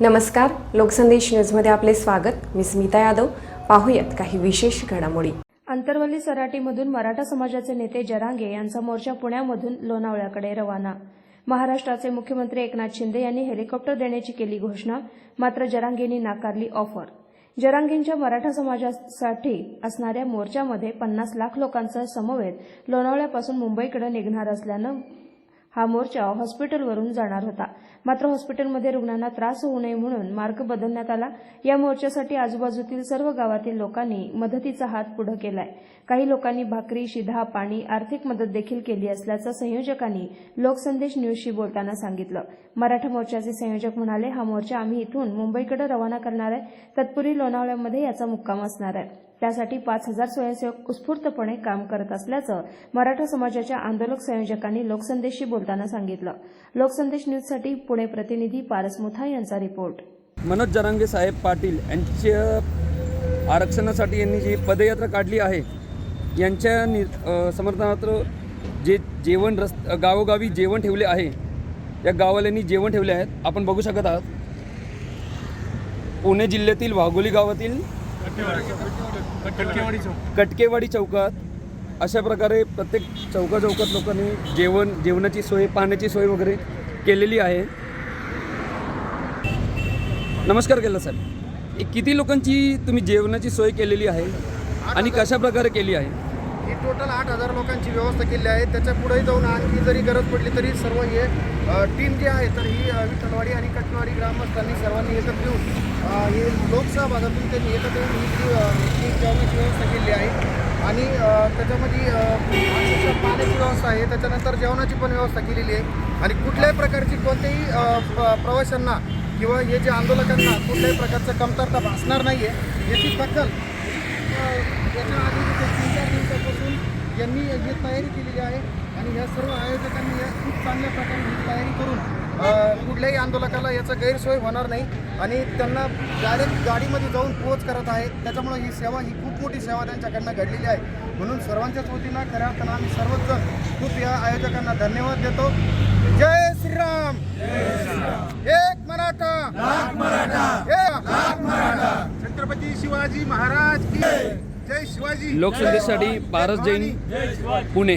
नमस्कार लोकसंदेश न्यूजमध्ये आपले स्वागत. मी स्मिता यादव. पाहूयात काही विशेष घडामोडी. आंतरवली सराटीमधून मराठा समाजाचे नेते जरांगे यांचा मोर्चा पुण्यामधून लोणावळ्याकडे रवाना. महाराष्ट्राचे मुख्यमंत्री एकनाथ शिंदे यांनी हेलिकॉप्टर देण्याची केली घोषणा मात्र जरांगेंनी नाकारली ऑफर. जरांगेंच्या मराठा समाजासाठी असणाऱ्या मोर्चामध्ये पन्नास लाख लोकांचा समवेत लोणावळ्यापासून मुंबईकडे निघणार असल्यानं हा मोर्चा हॉस्पिटलवरून जाणार होता. मात्र हॉस्पिटलमध्ये रुग्णांना त्रास होऊ नये म्हणून मार्ग बदलण्यात आला. या मोर्चासाठी आजूबाजूतील सर्व गावातील लोकांनी मदतीचा हात पुढे केलाय. काही लोकांनी भाकरी शिधा पाणी आर्थिक मदत देखील केली असल्याचं संयोजकांनी लोकसंदेश न्यूजशी बोलताना सांगितलं. मराठा मोर्चाचे संयोजक म्हणाले हा मोर्चा आम्ही इथून मुंबईकडे रवाना करणार आहे. तत्पूर्वी लोणावळ्यामध्ये याचा मुक्काम असणार आहे. त्यासाठी पाच हजार स्वयंसेवक उत्स्फूर्तपणे काम करत असल्याचं मराठा समाजाच्या आंदोलक संयोजकांनी लोकसंदेशशी बोलताना सांगितलं. लोकसंदेश न्यूजसाठी पुणे प्रतिनिधी पारस मुथा यांचा रिपोर्ट. मनोज जरांगे साहेब पाटील यांच्या आरक्षणासाठी यांनी जी पदयात्रा काढली आहे यांच्या नि समर्थनार्थ जे जेवण रस्त गावोगावी जेवण ठेवले आहे या गावाल्यांनी जेवण ठेवले आहेत. आपण बघू शकत आहात. पुणे जिल्ह्यातील वाघोली गावातील कटकेवाडी चौकात अशा प्रकारे प्रत्येक चौका चौकात लोकांनी जेवण जेवणाची सोय पाण्याची सोय वगैरे केलेली आहे. नमस्कार केला सर किती लोकांची तुम्ही जेवणाची सोय केलेली आहे आणि कशा प्रकारे केली आहे? ही टोटल आठ हजार लोकांची व्यवस्था केली आहे. त्याच्या पुढेही जाऊन आणखी जरी गरज पडली तरी सर्व हे टीम जी आहे तर ही विठ्ठलवाडी आणि कटनवाडी ग्रामस्थांनी सर्वांनी एकत्र येऊन हे लोकसभा भागातून त्यांनी एकत्र येऊन ही जी, जेवणाची व्यवस्था केली आहे. आणि त्याच्यामध्ये पाण्याची व्यवस्था आहे. त्याच्यानंतर जेवणाची पण व्यवस्था केलेली आहे. आणि कुठल्याही प्रकारची कोणत्याही प्रवाशांना किंवा हे जे आंदोलकांना कुठल्याही प्रकारचं कमतरता भासणार नाही आहे याची दखल याच्या आधी तीन चार दिवसापासून यांनी ही तयारी केलेली आहे आणि या सर्व आयोजकांनी या खूप चांगल्या प्रकारे ही तयारी करून कुठल्याही आंदोलकाला याचा गैरसोय होणार नाही आणि त्यांना डायरेक्ट गाडीमध्ये जाऊन पोच करत आहे त्याच्यामुळे ही सेवा ही खूप मोठी सेवा त्यांच्याकडनं घडलेली आहे. म्हणून सर्वांच्याच वतीनं खऱ्या अर्थानं आम्ही सर्वच जण खूप या आयोजकांना धन्यवाद देतो. जय श्रीराम! एक मराठा एक छत्रपती शिवाजी महाराज की जय शिवाजी. लोकसंदेशसाठी पारस जैन पुणे.